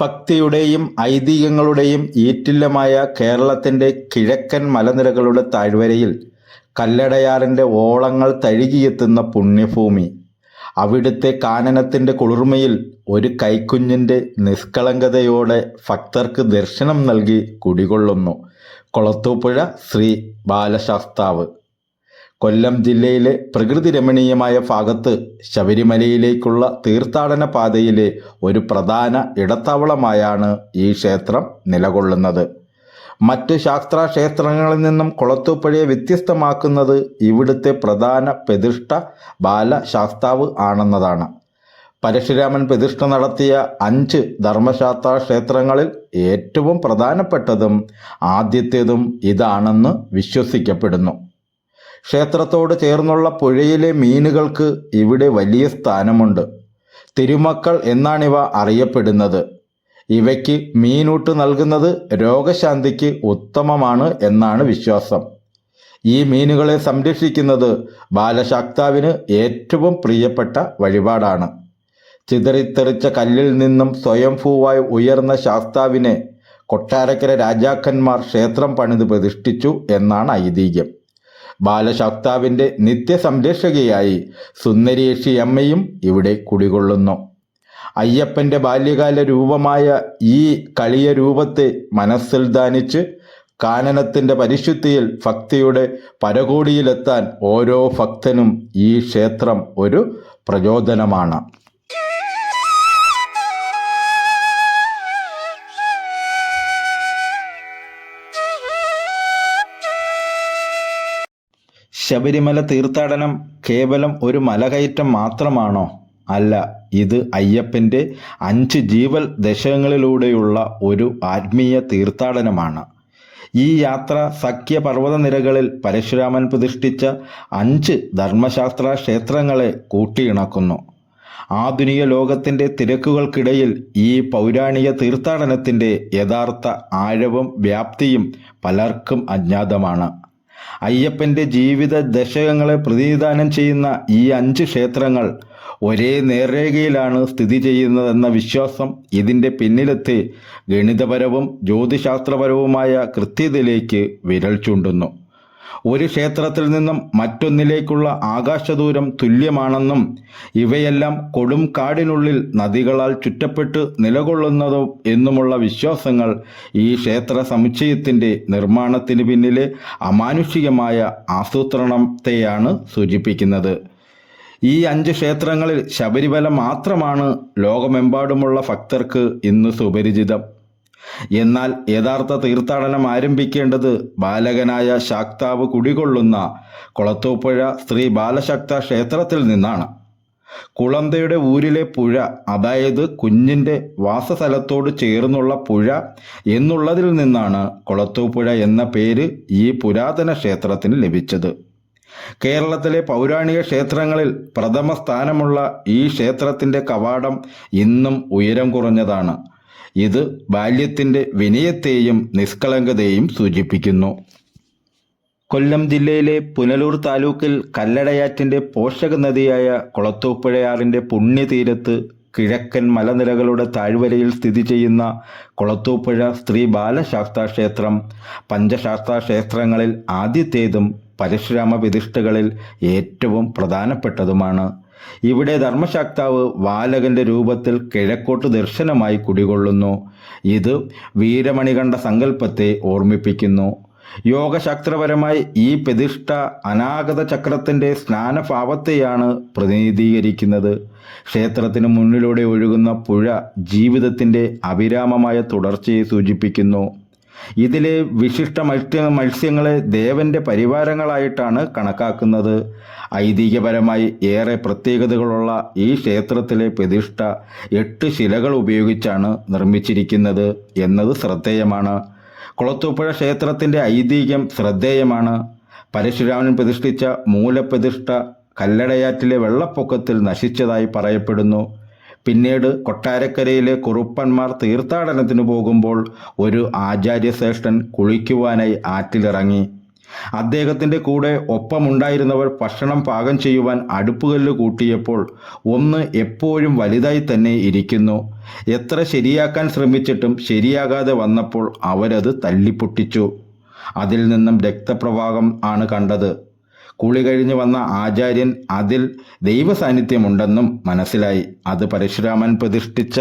ഭക്തിയുടെയും ഐതിഹ്യങ്ങളുടെയും ഈറ്റില്ലമായ കേരളത്തിന്റെ കിഴക്കൻ മലനിരകളുടെ താഴ്വരയിൽ കല്ലടയാറിന്റെ ഓളങ്ങൾ തഴുകിയെത്തുന്ന പുണ്യഭൂമി. അവിടുത്തെ കാനനത്തിന്റെ കുളിർമയിൽ ഒരു കൈക്കുഞ്ഞിന്റെ നിഷ്കളങ്കതയോടെ ഭക്തർക്ക് ദർശനം നൽകി കുടികൊള്ളുന്നു. കൊളത്തൂപ്പുഴ ശ്രീ ബാലശാസ്താവ്. കൊല്ലം ജില്ലയിലെ പ്രകൃതി രമണീയമായ ഭാഗത്ത് ശബരിമലയിലേക്കുള്ള തീർത്ഥാടന പാതയിലെ ഒരു പ്രധാന ഇടത്താവളമായാണ് ഈ ക്ഷേത്രം നിലകൊള്ളുന്നത്. മറ്റ് ശാസ്ത്ര ക്ഷേത്രങ്ങളിൽ നിന്നും കുളത്തൂപ്പുഴയെ വ്യത്യസ്തമാക്കുന്നത് ഇവിടുത്തെ പ്രധാന പ്രതിഷ്ഠ ബാലശാസ്താവ് ആണെന്നതാണ്. പരശുരാമൻ പ്രതിഷ്ഠ നടത്തിയ അഞ്ച് ധർമ്മശാസ്ത്ര ക്ഷേത്രങ്ങളിൽ ഏറ്റവും പ്രധാനപ്പെട്ടതും ആദ്യത്തേതും ഇതാണെന്ന് വിശ്വസിക്കപ്പെടുന്നു. ക്ഷേത്രത്തോട് ചേർന്നുള്ള പുഴയിലെ മീനുകൾക്ക് ഇവിടെ വലിയ സ്ഥാനമുണ്ട്. തിരുമക്കൾ എന്നാണിവ അറിയപ്പെടുന്നത്. ഇവയ്ക്ക് മീനൂട്ട് നൽകുന്നത് രോഗശാന്തിക്ക് ഉത്തമമാണ് എന്നാണ് വിശ്വാസം. ഈ മീനുകളെ സംരക്ഷിക്കുന്നത് ബാലശാക്താവിന് ഏറ്റവും പ്രിയപ്പെട്ട വഴിപാടാണ്. ചിതറിത്തെറിച്ച കല്ലിൽ നിന്നും സ്വയംഭൂവായി ഉയർന്ന ശാസ്താവിനെ കൊട്ടാരക്കര രാജാക്കന്മാർ ക്ഷേത്രം പണിത് പ്രതിഷ്ഠിച്ചു എന്നാണ് ഐതിഹ്യം. ബാലശാക്താവിന്റെ നിത്യസംരക്ഷകയായി സുന്ദരേഷി അമ്മയും ഇവിടെ കുടികൊള്ളുന്നു. അയ്യപ്പന്റെ ബാല്യകാല രൂപമായ ഈ കളിയ രൂപത്തെ മനസ്സിൽ ദാനിച്ച് കാനനത്തിന്റെ പരിശുദ്ധിയിൽ ഭക്തിയുടെ പരകോടിയിലെത്താൻ ഓരോ ഭക്തനും ഈ ക്ഷേത്രം ഒരു പ്രചോദനമാണ്. ശബരിമല തീർത്ഥാടനം കേവലം ഒരു മലകയറ്റം മാത്രമാണോ? അല്ല ഇത് അയ്യപ്പന്റെ അഞ്ച് ജീവൽ ദശകങ്ങളിലൂടെയുള്ള ഒരു ആത്മീയ തീർത്ഥാടനമാണ്. ഈ യാത്ര സഖ്യ പർവതനിരകളിൽ പരശുരാമൻ പ്രതിഷ്ഠിച്ച അഞ്ച് ധർമ്മശാസ്ത്ര ക്ഷേത്രങ്ങളെ കൂട്ടിയിണക്കുന്നു. ആധുനിക ലോകത്തിന്റെ തിരക്കുകൾക്കിടയിൽ ഈ പൗരാണിക തീർത്ഥാടനത്തിന്റെ യഥാർത്ഥ ആഴവും വ്യാപ്തിയും പലർക്കും അജ്ഞാതമാണ്. അയ്യപ്പന്റെ ജീവിത ദശകങ്ങളെ പ്രതിനിധാനം ചെയ്യുന്ന ഈ അഞ്ച് ക്ഷേത്രങ്ങൾ ഒരേ നേർരേഖയിലാണ് സ്ഥിതി ചെയ്യുന്നതെന്ന വിശ്വാസം ഇതിന്റെ പിന്നിലെത്തി ഗണിതപരവും ജ്യോതിശാസ്ത്രപരവുമായ കൃത്യതയിലേക്ക് വിരൽ ചൂണ്ടുന്നു. ഒരു ക്ഷേത്രത്തിൽ നിന്നും മറ്റൊന്നിലേക്കുള്ള ആകാശദൂരം തുല്യമാണെന്നും ഇവയെല്ലാം കൊടും കാടിനുള്ളിൽ നദികളാൽ ചുറ്റപ്പെട്ട് നിലകൊള്ളുന്നതും എന്നുമുള്ള വിശ്വാസങ്ങൾ ഈ ക്ഷേത്ര സമുച്ചയത്തിന്റെ നിർമ്മാണത്തിന് പിന്നിലെ അമാനുഷികമായ ആസൂത്രണത്തെയാണ് സൂചിപ്പിക്കുന്നത്. ഈ അഞ്ച് ക്ഷേത്രങ്ങളിൽ ശബരിമല മാത്രമാണ് ലോകമെമ്പാടുമുള്ള ഭക്തർക്ക് ഇന്ന് സുപരിചിതം. എന്നാൽ യഥാർത്ഥ തീർത്ഥാടനം ആരംഭിക്കേണ്ടത് ബാലകനായ ശാക്താവ് കുടികൊള്ളുന്ന കുളത്തൂപ്പുഴ ശ്രീ ബാലശക്ത ക്ഷേത്രത്തിൽ നിന്നാണ്. കുളന്തയുടെ ഊരിലെ പുഴ അതായത് കുഞ്ഞിന്റെ വാസസ്ഥലത്തോട് ചേർന്നുള്ള പുഴ എന്നുള്ളതിൽ നിന്നാണ് കുളത്തൂപ്പുഴ എന്ന പേര് ഈ പുരാതന ക്ഷേത്രത്തിന് ലഭിച്ചത്. കേരളത്തിലെ പൗരാണിക ക്ഷേത്രങ്ങളിൽ പ്രഥമ സ്ഥാനമുള്ള ഈ ക്ഷേത്രത്തിന്റെ കവാടം ഇന്നും ഉയരം കുറഞ്ഞതാണ്. ഇത് ബാല്യത്തിന്റെ വിനയത്തെയും നിഷ്കളങ്കതയെയും സൂചിപ്പിക്കുന്നു. കൊല്ലം ജില്ലയിലെ പുനലൂർ താലൂക്കിൽ കല്ലടയാറ്റിന്റെ പോഷക നദിയായ കുളത്തൂപ്പുഴയാറിന്റെ പുണ്യതീരത്ത് കിഴക്കൻ മലനിരകളുടെ താഴ്വരയിൽ സ്ഥിതി ചെയ്യുന്ന കുളത്തൂപ്പുഴ സ്ത്രീ ബാലശാസ്താ ക്ഷേത്രം പഞ്ചശാസ്താ ക്ഷേത്രങ്ങളിൽ ആദ്യത്തേതും പരശുരാമ പ്രതിഷ്ഠകളിൽ ഏറ്റവും പ്രധാനപ്പെട്ടതുമാണ്. ഇവിടെ ധർമ്മശാക്താവ് വാലകന്റെ രൂപത്തിൽ കിഴക്കോട്ട് ദർശനമായി കുടികൊള്ളുന്നു. ഇത് വീരമണി കണ്ട സങ്കല്പത്തെ ഓർമ്മിപ്പിക്കുന്നു. യോഗശാസ്ത്രപരമായി ഈ പ്രതിഷ്ഠ അനാഗത ചക്രത്തിന്റെ സ്നാനഭാവത്തെയാണ് പ്രതിനിധീകരിക്കുന്നത്. ക്ഷേത്രത്തിന് മുന്നിലൂടെ ഒഴുകുന്ന പുഴ ജീവിതത്തിന്റെ അവിരാമമായ തുടർച്ചയെ സൂചിപ്പിക്കുന്നു. ഇതിലെ വിശിഷ്ട മത്സ്യ മത്സ്യങ്ങളെ ദേവന്റെ പരിവാരങ്ങളായിട്ടാണ് കണക്കാക്കുന്നത്. ഐതിഹ്യപരമായി ഏറെ പ്രത്യേകതകളുള്ള ഈ ക്ഷേത്രത്തിലെ പ്രതിഷ്ഠ എട്ട് ശിലകൾ ഉപയോഗിച്ചാണ് നിർമ്മിച്ചിരിക്കുന്നത് എന്നത് ശ്രദ്ധേയമാണ്. കുളത്തൂപ്പുഴ ക്ഷേത്രത്തിന്റെ ഐതിഹ്യം ശ്രദ്ധേയമാണ്. പരശുരാമൻ പ്രതിഷ്ഠിച്ച മൂലപ്രതിഷ്ഠ കല്ലടയാറ്റിലെ വെള്ളപ്പൊക്കത്തിൽ നശിച്ചതായി പറയപ്പെടുന്നു. പിന്നീട് കൊട്ടാരക്കരയിലെ കുറുപ്പന്മാർ തീർത്ഥാടനത്തിന് പോകുമ്പോൾ ഒരു ആചാര്യശ്രേഷ്ഠൻ കുളിക്കുവാനായി ആറ്റിലിറങ്ങി. അദ്ദേഹത്തിന്റെ കൂടെ ഒപ്പമുണ്ടായിരുന്നവർ ഭക്ഷണം പാകം ചെയ്യുവാൻ അടുപ്പുകല്ല് കൂട്ടിയപ്പോൾ ഒന്ന് എപ്പോഴും വലുതായി തന്നെ ഇരിക്കുന്നു. എത്ര ശരിയാക്കാൻ ശ്രമിച്ചിട്ടും ശരിയാകാതെ വന്നപ്പോൾ അവരത് തല്ലിപ്പൊട്ടിച്ചു. അതിൽ നിന്നും രക്തപ്രവാഹം ആണ് കണ്ടത്. കുളി കഴിഞ്ഞു വന്ന ആചാര്യൻ അതിൽ ദൈവസാന്നിധ്യമുണ്ടെന്നും മനസ്സിലായി. അത് പരശുരാമൻ പ്രതിഷ്ഠിച്ച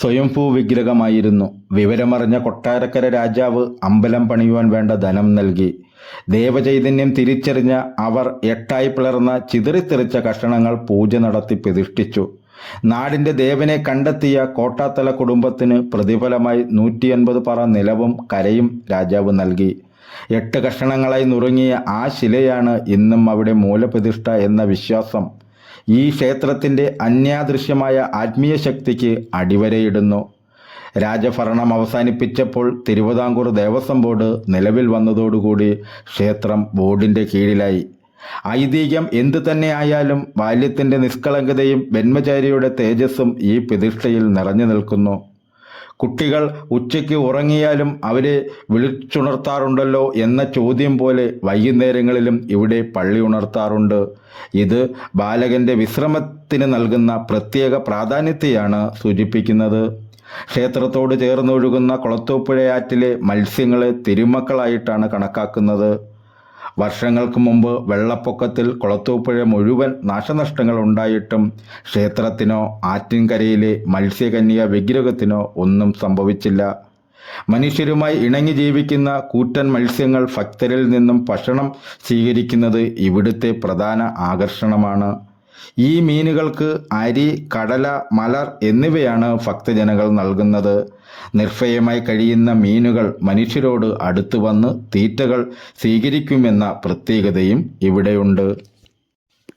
സ്വയംഭൂ വിഗ്രഹമായിരുന്നു. വിവരമറിഞ്ഞ കൊട്ടാരക്കര രാജാവ് അമ്പലം പണിയുവാൻ വേണ്ട ധനം നൽകി. ദേവചൈതന്യം തിരിച്ചറിഞ്ഞ അവർ എട്ടായി പിളർന്ന ചിതറിത്തെറിച്ച കഷണങ്ങൾ പൂജ നടത്തി പ്രതിഷ്ഠിച്ചു. നാടിന്റെ ദേവനെ കണ്ടെത്തിയ കോട്ടാത്തല കുടുംബത്തിന് പ്രതിഫലമായി നൂറ്റിയൻപത് പറ നിലവും കരയും രാജാവ് നൽകി. എട്ട് കഷണങ്ങളായി നുറുങ്ങിയ ആ ശിലയാണ് ഇന്നും അവിടെ മൂലപ്രതിഷ്ഠ എന്ന വിശ്വാസം. ഈ ക്ഷേത്രത്തിന്റെ അന്യാദൃശ്യമായ ആത്മീയ ശക്തിക്ക് അടിവരയിടുന്നു. രാജഭരണം അവസാനിപ്പിച്ചപ്പോൾ തിരുവിതാംകൂർ ദേവസ്വം ബോർഡ് നിലവിൽ വന്നതോടുകൂടി ക്ഷേത്രം ബോർഡിന്റെ കീഴിലായി. ഐതിഹ്യം എന്തു തന്നെ ആയാലും ബാല്യത്തിന്റെ നിഷ്കളങ്കതയും ബ്രഹ്മചാരിയുടെ തേജസ്സും ഈ പ്രതിഷ്ഠയിൽ നിറഞ്ഞു നിൽക്കുന്നു. കുട്ടികൾ ഉച്ചയ്ക്ക് ഉറങ്ങിയാലും അവരെ വിളിച്ചുണർത്താറുണ്ടല്ലോ എന്ന ചോദ്യം പോലെ വൈകുന്നേരങ്ങളിലും ഇവിടെ പള്ളി ഉണർത്താറുണ്ട്. ഇത് ബാലകന്റെ വിശ്രമത്തിന് നൽകുന്ന പ്രത്യേക പ്രാധാന്യത്തെയാണ് സൂചിപ്പിക്കുന്നത്. ക്ഷേത്രത്തോട് ചേർന്നൊഴുകുന്ന കുളത്തൂപ്പുഴയാറ്റിലെ മത്സ്യങ്ങളെ തിരുമക്കളായിട്ടാണ് കണക്കാക്കുന്നത്. വർഷങ്ങൾക്ക് മുമ്പ് വെള്ളപ്പൊക്കത്തിൽ കുളത്തൂപ്പുഴ മുഴുവൻ നാശനഷ്ടങ്ങൾ ഉണ്ടായിട്ടും ക്ഷേത്രത്തിനോ ആറ്റിൻകരയിലെ മത്സ്യകന്യ വിഗ്രഹത്തിനോ ഒന്നും സംഭവിച്ചില്ല. മനുഷ്യരുമായി ഇണങ്ങി ജീവിക്കുന്ന കൂറ്റൻ മത്സ്യങ്ങൾ ഭക്തരിൽ നിന്നും ഭക്ഷണം സ്വീകരിക്കുന്നത് ഇവിടുത്തെ പ്രധാന ആകർഷണമാണ്. ഈ മീനുകൾക്ക് അരി കടല മലർ എന്നിവയാണ് ഭക്തജനങ്ങൾ നൽകുന്നത്. നിർഭയമായി കഴിയുന്ന മീനുകൾ മനുഷ്യരോട് അടുത്തു വന്ന് തീറ്റകൾ സ്വീകരിക്കുമെന്ന പ്രത്യേകതയും ഇവിടെയുണ്ട്.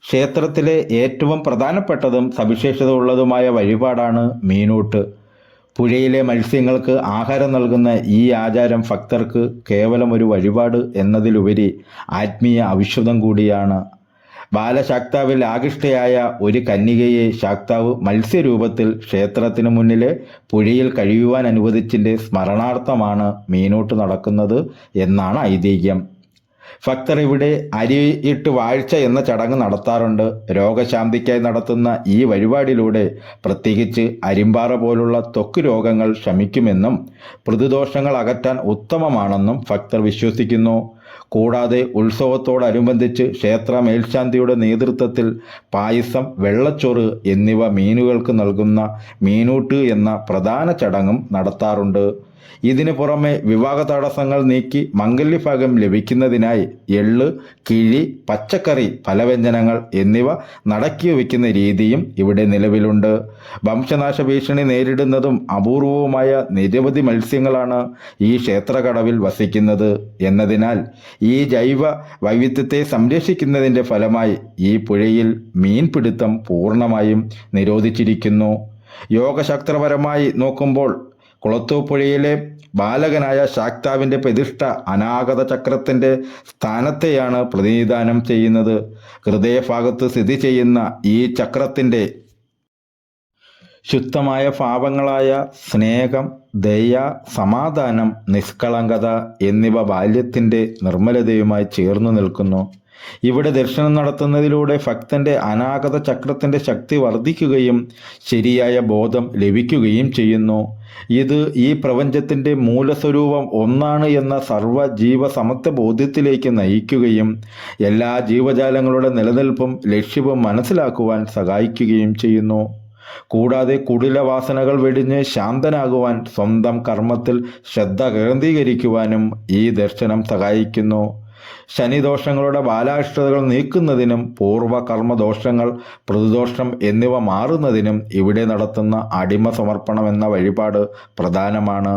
ക്ഷേത്രത്തിലെ ഏറ്റവും പ്രധാനപ്പെട്ടതും സവിശേഷത ഉള്ളതുമായ വഴിപാടാണ് മീനൂട്ട്. പുഴയിലെ മത്സ്യങ്ങൾക്ക് ആഹാരം നൽകുന്ന ഈ ആചാരം ഭക്തർക്ക് കേവലം ഒരു വഴിപാട് എന്നതിലുപരി ആത്മീയ അവിശ്വതം കൂടിയാണ്. ബാലശാക്താവിൽ ആകൃഷ്ടയായ ഒരു കന്യകയെ ശാക്താവ് മത്സ്യരൂപത്തിൽ ക്ഷേത്രത്തിന് മുന്നിലെ പുഴയിൽ കഴിയുവാൻ അനുവദിച്ചിന്റെ സ്മരണാർത്ഥമാണ് മീനോട്ട് നടക്കുന്നത് എന്നാണ് ഐതിഹ്യം. ഭക്തർ ഇവിടെ അരിയിട്ട് വാഴ്ച എന്ന ചടങ്ങ് നടത്താറുണ്ട്. രോഗശാന്തിക്കായി നടത്തുന്ന ഈ വഴിപാടിലൂടെ പ്രത്യേകിച്ച് അരിമ്പാറ പോലുള്ള ത്വക്ക് രോഗങ്ങൾ ശമിക്കുമെന്നും പ്രതിദോഷങ്ങൾ അകറ്റാൻ ഉത്തമമാണെന്നും ഭക്തർ വിശ്വസിക്കുന്നു. കൂടാതെ ഉത്സവത്തോടനുബന്ധിച്ച് ക്ഷേത്ര മേൽശാന്തിയുടെ നേതൃത്വത്തിൽ പായസം വെള്ളച്ചോറ് എന്നിവ മീനുകൾക്ക് നൽകുന്ന മീനൂട്ട് എന്ന പ്രധാന ചടങ്ങും നടത്താറുണ്ട്. ഇതിനു പുറമെ വിവാഹ തടസ്സങ്ങൾ നീക്കി മംഗല്യഭാഗം ലഭിക്കുന്നതിനായി എള്ള് കിഴി പച്ചക്കറി ഫലവ്യഞ്ജനങ്ങൾ എന്നിവ നടക്കി വയ്ക്കുന്ന രീതിയും ഇവിടെ നിലവിലുണ്ട്. വംശനാശ ഭീഷണി നേരിടുന്നതും അപൂർവവുമായ നിരവധി മത്സ്യങ്ങളാണ് ഈ ക്ഷേത്രകടവിൽ വസിക്കുന്നത്. എന്നതിനാൽ ഈ ജൈവ വൈവിധ്യത്തെ സംരക്ഷിക്കുന്നതിന്റെ ഫലമായി ഈ പുഴയിൽ മീൻപിടുത്തം പൂർണമായും നിരോധിച്ചിരിക്കുന്നു. യോഗശാസ്ത്രപരമായി നോക്കുമ്പോൾ കുളത്തൂപ്പുഴയിലെ ബാലകനായ ശാക്താവിന്റെ പ്രതിഷ്ഠ അനാഗത ചക്രത്തിന്റെ സ്ഥാനത്തെയാണ് പ്രതിനിധാനം ചെയ്യുന്നത്. ഹൃദയഭാഗത്ത് സ്ഥിതി ചെയ്യുന്ന ഈ ചക്രത്തിന്റെ ശുദ്ധമായ ഭാവങ്ങളായ സ്നേഹം ദയ സമാധാനം നിഷ്കളങ്കത എന്നിവ ബാല്യത്തിന്റെ നിർമ്മലതയുമായി ചേർന്നു നിൽക്കുന്നു. ഇവിടെ ദർശനം നടത്തുന്നതിലൂടെ ഭക്തന്റെ അനാഗത ചക്രത്തിന്റെ ശക്തി വർദ്ധിക്കുകയും ശരിയായ ബോധം ലഭിക്കുകയും ചെയ്യുന്നു. ഇത് ഈ പ്രപഞ്ചത്തിന്റെ മൂലസ്വരൂപം ഒന്നാണ് എന്ന സർവ ജീവസമത്വ ബോധ്യത്തിലേക്ക് നയിക്കുകയും എല്ലാ ജീവജാലങ്ങളുടെ നിലനിൽപ്പും ലക്ഷ്യവും മനസ്സിലാക്കുവാൻ സഹായിക്കുകയും ചെയ്യുന്നു. കൂടാതെ കുടിലവാസനകൾ വെടിഞ്ഞ് ശാന്തനാകുവാൻ സ്വന്തം കർമ്മത്തിൽ ശ്രദ്ധ കേന്ദ്രീകരിക്കുവാനും ഈ ദർശനം സഹായിക്കുന്നു. ശനിദോഷങ്ങളുടെ ബാലാഷ്ടതകൾ നീക്കുന്നതിനും പൂർവകർമ്മദോഷങ്ങൾ പ്രതിദോഷം എന്നിവ മാറുന്നതിനും ഇവിടെ നടത്തുന്ന അടിമ സമർപ്പണം എന്ന വഴിപാട് പ്രധാനമാണ്.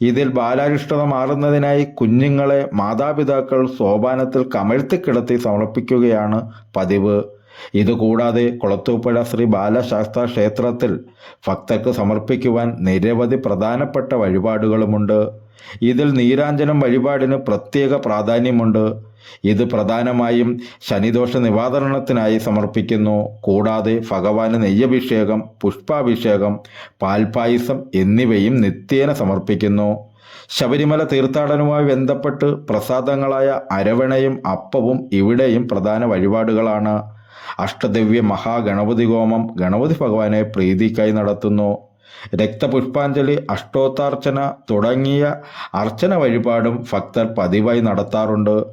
ഇതിൽ ബാലാരിഷ്ടത മാറുന്നതിനായി കുഞ്ഞുങ്ങളെ മാതാപിതാക്കൾ സോപാനത്തിൽ കമഴ്ത്തിക്കിടത്തി സമർപ്പിക്കുകയാണ് പതിവ്. ഇതുകൂടാതെ കുളത്തൂപ്പുഴ ശ്രീ ബാലശാസ്ത്ര ക്ഷേത്രത്തിൽ ഭക്തർക്ക് സമർപ്പിക്കുവാൻ നിരവധി പ്രധാനപ്പെട്ട വഴിപാടുകളുമുണ്ട്. ഇതിൽ നീരാഞ്ജനം വഴിപാടിന് പ്രത്യേക പ്രാധാന്യമുണ്ട്. ഇത് പ്രധാനമായും ശനിദോഷ നിവാരണത്തിനായി സമർപ്പിക്കുന്നു. കൂടാതെ ഭഗവാന് നെയ്യഭിഷേകം പുഷ്പാഭിഷേകം പാൽപായസം എന്നിവയും നിത്യേന സമർപ്പിക്കുന്നു. ശബരിമല തീർത്ഥാടനവുമായി ബന്ധപ്പെട്ട് പ്രസാദങ്ങളായ അരവണയും അപ്പവും ഇവിടെയും പ്രധാന വഴിപാടുകളാണ്. അഷ്ടദിവ്യ മഹാഗണപതി ഹോമം ഗണപതി ഭഗവാനെ പ്രീതിക്കായി നടത്തുന്നു. രക്തപുഷ്പാഞ്ജലി അഷ്ടോത്താർച്ചന തുടങ്ങിയ അർച്ചന വഴിപാടും ഭക്തർ പതിവായി നടത്താറുണ്ട്.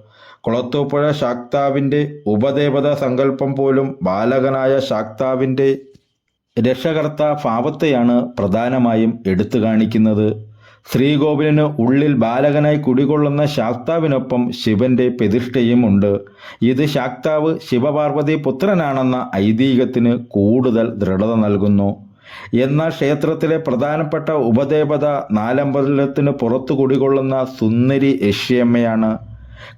കുളത്തൂപ്പുഴ ശാക്താവിന്റെ ഉപദേവത സങ്കല്പം പോലും ബാലകനായ ശാക്താവിന്റെ രക്ഷകർത്ത ഭാവത്തെയാണ് പ്രധാനമായും എടുത്തു കാണിക്കുന്നത്. ശ്രീകോവിലിന് ഉള്ളിൽ ബാലകനായി കുടികൊള്ളുന്ന ശാക്താവിനൊപ്പം ശിവന്റെ പ്രതിഷ്ഠയും ഉണ്ട്. ഇത് ശാക്താവ് ശിവപാർവതി പുത്രനാണെന്ന ഐതിഹ്യത്തിന് കൂടുതൽ ദൃഢത നൽകുന്നു. എന്നാൽ ക്ഷേത്രത്തിലെ പ്രധാനപ്പെട്ട ഉപദേവത നാലമ്പലത്തിന് പുറത്തു കുടികൊള്ളുന്ന സുന്ദരി യക്ഷിയമ്മയാണ്.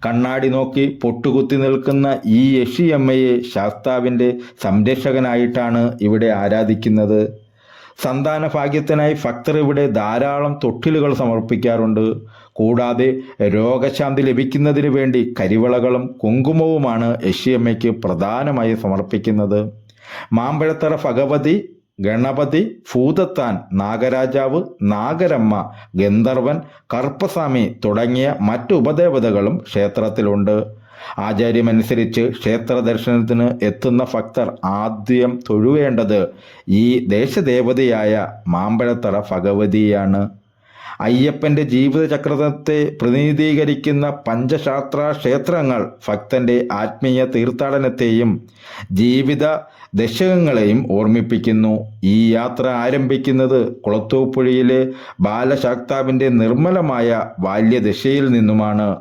കണ്ണാടി നോക്കി പൊട്ടുകുത്തി നിൽക്കുന്ന ഈ യക്ഷിയമ്മയെ ശാസ്താവിന്റെ സംരക്ഷകനായിട്ടാണ് ഇവിടെ ആരാധിക്കുന്നത്. സന്താന ഭാഗ്യത്തിനായി ഭക്തർ ഇവിടെ ധാരാളം തൊട്ടിലുകൾ സമർപ്പിക്കാറുണ്ട്. കൂടാതെ രോഗശാന്തി ലഭിക്കുന്നതിന് വേണ്ടി കരിവളകളും കുങ്കുമവുമാണ് യക്ഷിയമ്മയ്ക്ക് പ്രധാനമായി സമർപ്പിക്കുന്നത്. മാമ്പഴത്തറ ഭഗവതി ഗണപതി ഭൂതത്താൻ നാഗരാജാവ് നാഗരമ്മ ഗന്ധർവൻ കർപ്പസ്വാമി തുടങ്ങിയ മറ്റു ഉപദേവതകളും ക്ഷേത്രത്തിലുണ്ട്. ആചാര്യമനുസരിച്ച് ക്ഷേത്ര ദർശനത്തിന് എത്തുന്ന ഭക്തർ ആദ്യം തൊഴുവേണ്ടത് ഈ ദേശദേവതയായ മാമ്പഴത്തറ ഭഗവതിയാണ്. അയ്യപ്പന്റെ ജീവിതചക്രത്തെ പ്രതിനിധീകരിക്കുന്ന പഞ്ചശാസ്ത്ര ക്ഷേത്രങ്ങൾ ഭക്തന്റെ ആത്മീയ തീർത്ഥാടനത്തെയും ജീവിത ദശകങ്ങളെയും ഓർമ്മിപ്പിക്കുന്നു. ഈ യാത്ര ആരംഭിക്കുന്നത് കുളത്തൂപ്പുഴയിലെ ബാലശാക്താവിന്റെ നിർമ്മലമായ ബാല്യദശയിൽ നിന്നുമാണ്.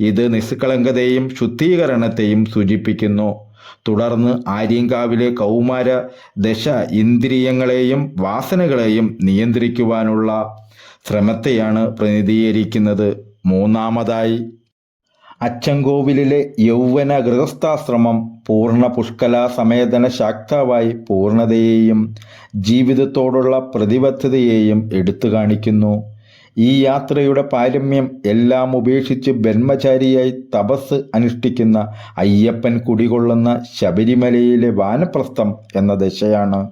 ഇത് നിഷ്കളങ്കതയും ശുദ്ധീകരണത്തെയും സൂചിപ്പിക്കുന്നു. തുടർന്ന് ആര്യങ്കാവിലെ കൗമാര ദശ ഇന്ദ്രിയങ്ങളെയും വാസനകളെയും നിയന്ത്രിക്കുവാനുള്ള ശ്രമത്തെയാണ് പ്രതിനിധീകരിക്കുന്നത്. മൂന്നാമതായി അച്ചൻകോവിലിലെ യൗവന ഗൃഹസ്ഥാശ്രമം പൂർണ പുഷ്കല സമേതന ശാക്താവായി പൂർണതയെയും ജീവിതത്തോടുള്ള പ്രതിബദ്ധതയെയും എടുത്തു കാണിക്കുന്നു. ഈ യാത്രയുടെ പാരമ്യം എല്ലാം ഉപേക്ഷിച്ച് ബ്രഹ്മചാരിയായി തപസ് അനുഷ്ഠിക്കുന്ന അയ്യപ്പൻ കുടികൊള്ളുന്ന ശബരിമലയിലെ വാനപ്രസ്ഥം എന്ന ദശയാണ്.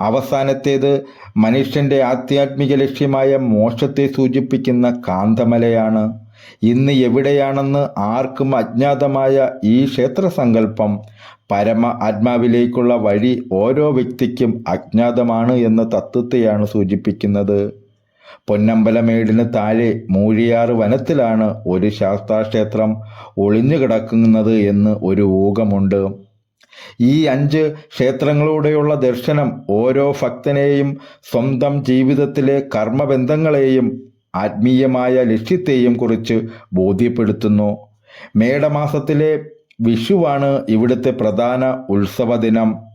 അവസാനത്തേത് മനുഷ്യന്റെ ആധ്യാത്മിക ലക്ഷ്യമായ മോക്ഷത്തെ സൂചിപ്പിക്കുന്ന കാന്തമലയാണ്. ഇന്ന് എവിടെയാണെന്ന് ആർക്കും അജ്ഞാതമായ ഈ ക്ഷേത്രസങ്കല്പം പരമ ആത്മാവിലേക്കുള്ള വഴി ഓരോ വ്യക്തിക്കും അജ്ഞാതമാണ് എന്ന തത്വത്തെയാണ് സൂചിപ്പിക്കുന്നത്. പൊന്നമ്പലമേടിന് താഴെ മൂഴിയാറ് വനത്തിലാണ് ഒരു ശാസ്താക്ഷേത്രം ഒളിഞ്ഞു കിടക്കുന്നത് എന്ന് ഒരു ഊഹമുണ്ട്. ഈ അഞ്ച് ക്ഷേത്രങ്ങളിലൂടെയുള്ള ദർശനം ഓരോ ഭക്തനെയും സ്വന്തം ജീവിതത്തിലെ കർമ്മബന്ധങ്ങളെയും ആത്മീയമായ ലക്ഷ്യത്തെയും കുറിച്ച് ബോധ്യപ്പെടുത്തുന്നു. മേടമാസത്തിലെ വിഷുവാണ് ഇവിടുത്തെ പ്രധാന ഉത്സവ ദിനം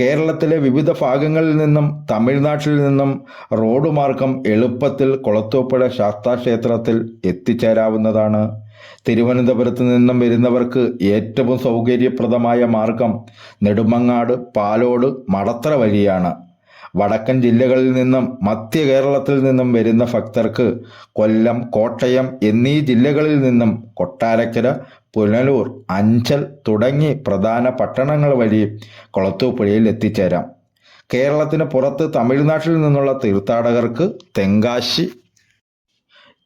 കേരളത്തിലെ വിവിധ ഭാഗങ്ങളിൽ നിന്നും തമിഴ്നാട്ടിൽ നിന്നും റോഡ് മാർഗം എളുപ്പത്തിൽ കുളത്തൂപ്പുഴ ശാസ്താക്ഷേത്രത്തിൽ എത്തിച്ചേരാവുന്നതാണ്. തിരുവനന്തപുരത്ത് നിന്നും വരുന്നവർക്ക് ഏറ്റവും സൗകര്യപ്രദമായ മാർഗം നെടുമങ്ങാട് പാലോട് മടത്തറ വഴിയാണ്. വടക്കൻ ജില്ലകളിൽ നിന്നും മധ്യ കേരളത്തിൽ നിന്നും വരുന്ന ഭക്തർക്ക് കൊല്ലം കോട്ടയം എന്നീ ജില്ലകളിൽ നിന്നും കൊട്ടാരക്കര പുനലൂർ അഞ്ചൽ തുടങ്ങി പ്രധാന പട്ടണങ്ങൾ വഴി കൊളത്തൂപ്പുഴയിൽ എത്തിച്ചേരാം. കേരളത്തിന് പുറത്ത് തമിഴ്നാട്ടിൽ നിന്നുള്ള തീർത്ഥാടകർക്ക് തെങ്കാശി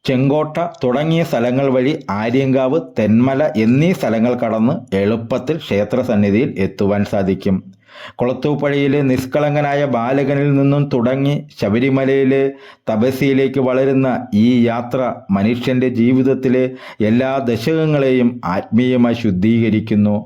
ചെങ്കോട്ട തുടങ്ങിയ സ്ഥലങ്ങൾ വഴി ആര്യങ്കാവ് തെന്മല എന്നീ സ്ഥലങ്ങൾ കടന്ന് എളുപ്പത്തിൽ ക്ഷേത്ര സന്നിധിയിൽ എത്തുവാൻ സാധിക്കും. കുളത്തൂപ്പഴയിലെ നിഷ്കളങ്കനായ ബാലകനിൽ നിന്നും തുടങ്ങി ശബരിമലയിലെ തപസ്യയിലേക്ക് വളരുന്ന ഈ യാത്ര മനുഷ്യന്റെ ജീവിതത്തിലെ എല്ലാ ദശകങ്ങളെയും ആത്മീയമായി ശുദ്ധീകരിക്കുന്നു.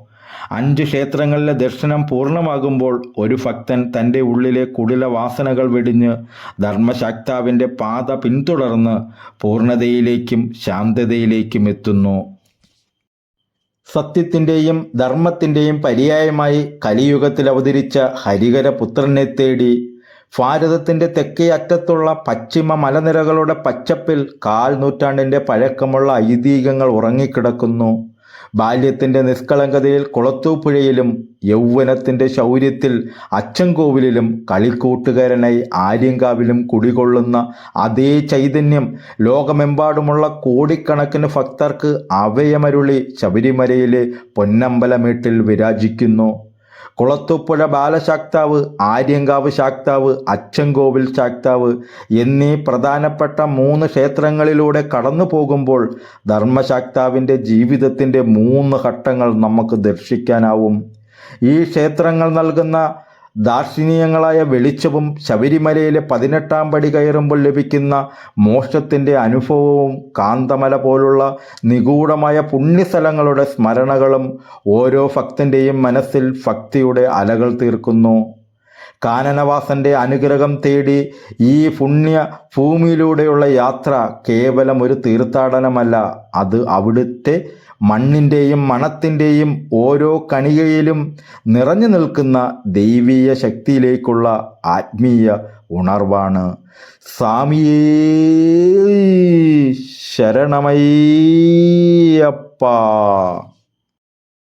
അഞ്ച് ക്ഷേത്രങ്ങളിലെ ദർശനം പൂർണമാകുമ്പോൾ ഒരു ഭക്തൻ തന്റെ ഉള്ളിലെ കുടില വാസനകൾ വെടിഞ്ഞ് ധർമ്മശാക്താവിന്റെ പാത പിന്തുടർന്ന് പൂർണതയിലേക്കും ശാന്തതയിലേക്കും എത്തുന്നു. സത്യത്തിന്റെയും ധർമ്മത്തിന്റെയും പര്യായമായി കലിയുഗത്തിൽ അവതരിച്ച ഹരികര പുത്രനെ തേടി ഭാരതത്തിന്റെ തെക്കേ അറ്റത്തുള്ള പശ്ചിമ മലനിരകളുടെ പച്ചപ്പിൽ കാൽ നൂറ്റാണ്ടിന്റെ പഴക്കമുള്ള ഐതിഹ്യങ്ങൾ ഉറങ്ങിക്കിടക്കുന്നു. ബാല്യത്തിന്റെ നിഷ്കളങ്കതയിൽ കുളത്തൂപ്പുഴയിലും യൗവനത്തിന്റെ ശൗര്യത്തിൽ അച്ചൻകോവിലും കളിക്കൂട്ടുകാരനായി ആര്യങ്കാവിലും കുടികൊള്ളുന്ന അതേ ചൈതന്യം ലോകമെമ്പാടുമുള്ള കോടിക്കണക്കിന് ഭക്തർക്ക് അവയമരുളി ശബരിമലയിലെ പൊന്നമ്പലമേട്ടിൽ വിരാജിക്കുന്നു. കുളത്തൂപ്പുഴ ബാലശാക്താവ് ആര്യങ്കാവ് ശാക്താവ് അച്ചൻകോവിൽ ശാക്താവ് എന്നീ പ്രധാനപ്പെട്ട മൂന്ന് ക്ഷേത്രങ്ങളിലൂടെ കടന്നു പോകുമ്പോൾ ധർമ്മശാക്താവിന്റെ ജീവിതത്തിന്റെ മൂന്ന് ഘട്ടങ്ങൾ നമുക്ക് ദർശിക്കാനാവും. ഈ ക്ഷേത്രങ്ങൾ നൽകുന്ന ദാർശനികങ്ങളായ വെളിച്ചവും ശബരിമലയിലെ പതിനെട്ടാം പടി കയറുമ്പോൾ ലഭിക്കുന്ന മോക്ഷത്തിന്റെ അനുഭവവും കാന്തമല പോലുള്ള നിഗൂഢമായ പുണ്യസ്ഥലങ്ങളുടെ സ്മരണകളും ഓരോ ഭക്തന്റെയും മനസ്സിൽ ഭക്തിയുടെ അലകൾ തീർക്കുന്നു. കാനനവാസന്റെ അനുഗ്രഹം തേടി ഈ പുണ്യ ഭൂമിയിലൂടെയുള്ള യാത്ര കേവലം ഒരു തീർത്ഥാടനമല്ല അത് അവിടുത്തെ മണ്ണിന്റെയും മണത്തിന്റെയും ഓരോ കണികയിലും നിറഞ്ഞു നിൽക്കുന്ന ദൈവീയ ശക്തിയിലേക്കുള്ള ആത്മീയ ഉണർവാണ്. സ്വാമിയേ ശരണമയ്യപ്പ.